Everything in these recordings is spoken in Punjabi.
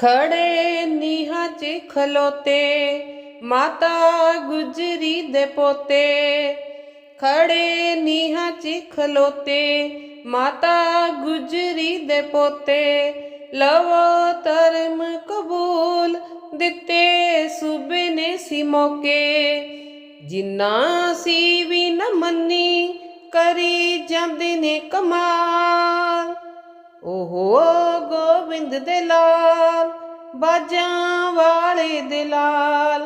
ਖੜੇ ਨੀਹਾਂ 'ਚ ਖਲੋਤੇ, ਮਾਤਾ ਗੁਜਰੀ ਦੇ ਪੋਤੇ। ਖੜੇ ਨੀਹਾਂ 'ਚ ਖਲੋਤੇ, ਮਾਤਾ ਗੁਜਰੀ ਦੇ ਪੋਤੇ। ਲਵੋ ਧਰਮ ਕਬੂਲ ਦਿੱਤੇ ਸੂਬੇ ਨੇ ਸੀ ਮੌਕੇ। ਜਿੰਨਾ ਸੀ ਵੀ ਨਾ ਮੰਨੀ, ਕਰੀ ਜਾਂਦੇ ਨੇ ਕਮਾਲ। ਓਹੋ ਗੋਬਿੰਦ ਦੇ ਲਾਲ, ਬਾਜਾਂ ਵਾਲੇ ਦੇ ਲਾਲ।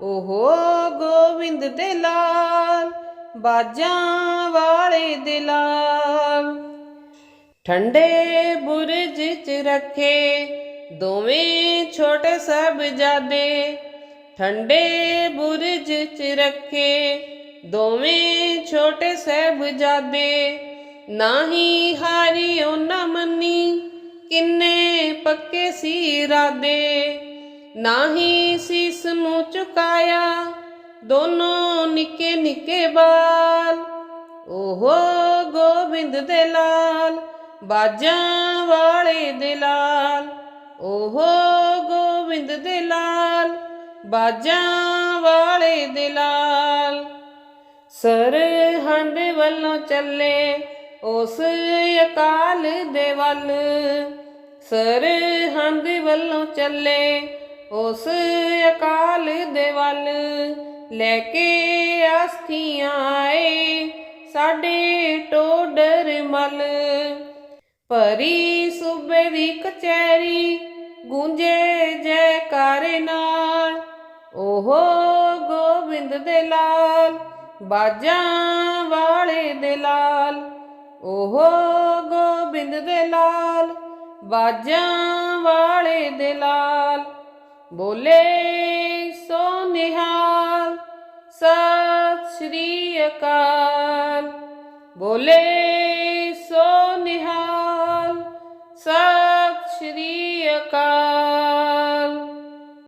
ਓਹੋ ਗੋਬਿੰਦ ਦੇ ਲਾਲ, ਬਾਜਾਂ ਵਾਲੇ ਦੇ ਲਾਲ। ਠੰਡੇ ਬੁਰਜ ਚ ਰੱਖੇ ਦੋਵੇਂ ਛੋਟੇ ਸਾਹਿਬਜ਼ਾਦੇ ਠੰਡੇ ਬੁਰਜ ਚ ਰੱਖੇ ਦੋਵੇਂ ਛੋਟੇ ਸਾਹਿਬਜ਼ਾਦੇ ਨਾਹੀ ਹਾਰਿਓ ਨਾ ਮੰਨੀ, ਕਿੰਨੇ ਪੱਕੇ ਸੀ ਇਰਾਦੇ। ਨਾਹੀ ਸੀਸ ਨੂੰ ਝੁਕਾਇਆ, ਦੋਨੋਂ ਨਿੱਕੇ ਨਿੱਕੇ ਬਾਲ। ਓਹੋ ਗੋਬਿੰਦ ਦੇ ਲਾਲ, ਬਾਜਾਂ ਵਾਲੇ ਦੇ ਲਾਲ। ਓਹੋ ਗੋਬਿੰਦ ਦੇ ਲਾਲ, ਬਾਜਾਂ ਵਾਲੇ ਦੇ ਲਾਲ। ਸਰਹੰਦ ਵੱਲੋਂ ਚੱਲੇ ਉਸ ਅਕਾਲ ਦੇ ਵੱਲ ਸਰਹੰਦ ਵੱਲੋਂ ਚੱਲੇ, ਉਸ ਅਕਾਲ ਦੇ ਵੱਲ ਲੈ ਕੇ ਆਸਥੀਆਂ ਆਏ ਸਾਡੇ ਟੋਡਰ ਮਲ। ਭਰੀ ਸੂਬੇ ਦੀ ਕਚਹਿਰੀ ਗੂੰਜੇ ਜੈਕਾਰੇ ਨਾਲ, ਉਹ ਗੋਬਿੰਦ ਦੇ ਲਾਲ, ਬਾਜਾਂ ਵਾਲੇ ਦੇ ਲਾਲ। ਓਹੋ ਗੋਬਿੰਦ ਦੇ ਲਾਲ, ਬਾਜਾਂ ਵਾਲੇ ਦੇ ਲਾਲ। ਬੋਲੇ ਸੋ ਨਿਹਾਲ ਸਤਿ ਸ੍ਰੀ ਅਕਾਲ। ਬੋਲੇ ਸੋ ਨਿਹਾਲ ਸਤਿ ਸ੍ਰੀ ਅਕਾਲ।